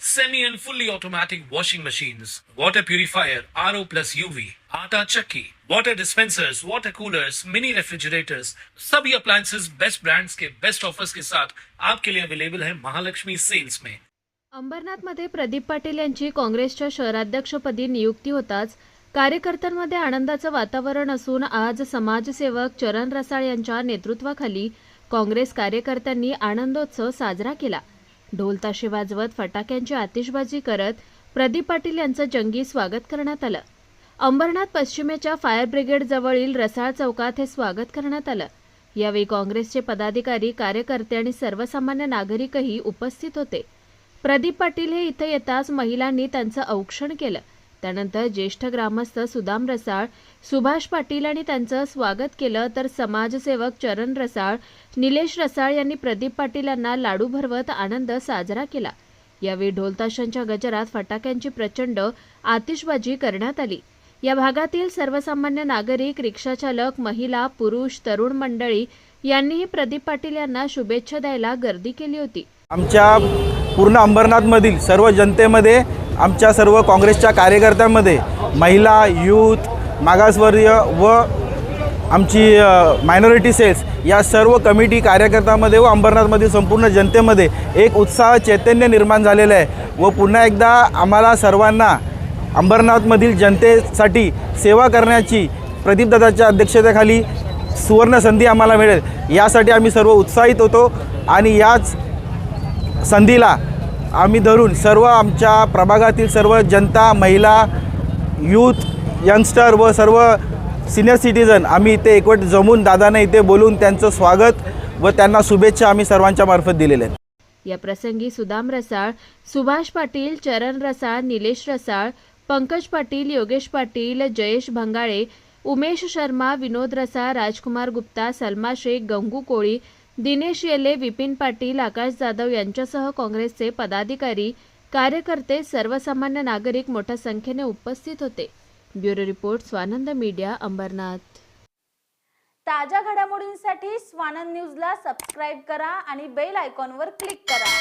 semi and fully automatic washing machines, water purifier, RO plus UV, आटा चक्की, water dispensers, water coolers, mini refrigerators, सभी appliances best brands के best offers के साथ आपके लिए अवेलेबल है महालक्ष्मी सेल्स में अंबरनाथमध्ये प्रदीप पाटील यांची काँग्रेसच्या शहराध्यक्षपदी नियुक्ती होताच कार्यकर्त्यांमध्ये आनंदाचं वातावरण असून आज समाजसेवक चरण रसाळ यांच्या नेतृत्वाखाली काँग्रेस कार्यकर्त्यांनी आनंदोत्सव साजरा केला. ढोलताशे वाजवत फटाक्यांची आतिषबाजी करत प्रदीप पाटील यांचं जंगी स्वागत करण्यात आलं. अंबरनाथ पश्चिमेच्या फायर ब्रिगेड जवळील रसाळ चौकात हे स्वागत करण्यात आलं. यावेळी काँग्रेसचे पदाधिकारी कार्यकर्ते आणि सर्वसामान्य नागरिकही उपस्थित होते. प्रदीप पाटील हे इथे येताच महिलांनी त्यांचं औक्षण केलं. त्यानंतर ज्येष्ठ ग्रामस्थ सुदाम रसाळ सुभाष पाटील आणि त्यांचं स्वागत केलं. तर समाजसेवक चरण रसाळ निलेश रसाळ यांनी प्रदीप पाटील यांना लाडू भरवत आनंद साजरा केला. यावेळी ढोलताशांच्या गजरात फटाक्यांची प्रचंड आतिषबाजी करण्यात आली. या भागातील सर्वसामान्य नागरिक रिक्षाचालक महिला पुरुष तरुण मंडळी यांनीही प्रदीप पाटील यांना शुभेच्छा द्यायला गर्दी केली होती. आमच्या पूर्ण अंबरनाथमधील सर्व जनतेमध्ये आमच्या सर्व काँग्रेसच्या कार्यकर्त्यांमध्ये महिला यूथ मागासवर्य व आमची मायनॉरिटी सेल्स या सर्व कमिटी कार्यकर्त्यामध्ये व अंबरनाथमधील संपूर्ण जनतेमध्ये एक उत्साह चैतन्य निर्माण झालेलं आहे व पुन्हा एकदा आम्हाला सर्वांना अंबरनाथमधील जनतेसाठी सेवा करण्याची प्रदीपदादाच्या अध्यक्षतेखाली सुवर्ण संधी आम्हाला मिळेल. यासाठी आम्ही सर्व उत्साहित होतो आणि याच संधीला आम्ही धरून सर्व आमच्या प्रभागातील सर्व जनता महिला यूथ यंगस्टर व सर्व सिनियर सिटीजन आम्ही इथे एकवट जमून दादांना इथे बोलून त्यांचं स्वागत व त्यांना शुभेच्छा आम्ही सर्वांच्या मार्फत दिलेल्या आहेत. या प्रसंगी सुदाम रसाळ सुभाष पाटील चरण रसाळ निलेश रसाळ पंकज पाटील योगेश पाटील जयेश भंगाळे उमेश शर्मा विनोद रसाळ राजकुमार गुप्ता सलमा शेख गंगू कोळी दिनेश येले विपिन पाटील आकाश जाधव यांच्यासह काँग्रेसचे पदाधिकारी कार्यकर्ते सर्वसामान्य नागरिक मोठ्या संख्येने उपस्थित होते. Bureau report Swanand media Ambernath. ताज्या घडामोडींसाठी स्वानंद न्यूजला सबस्क्राईब करा आणि बेल आयकॉनवर क्लिक करा.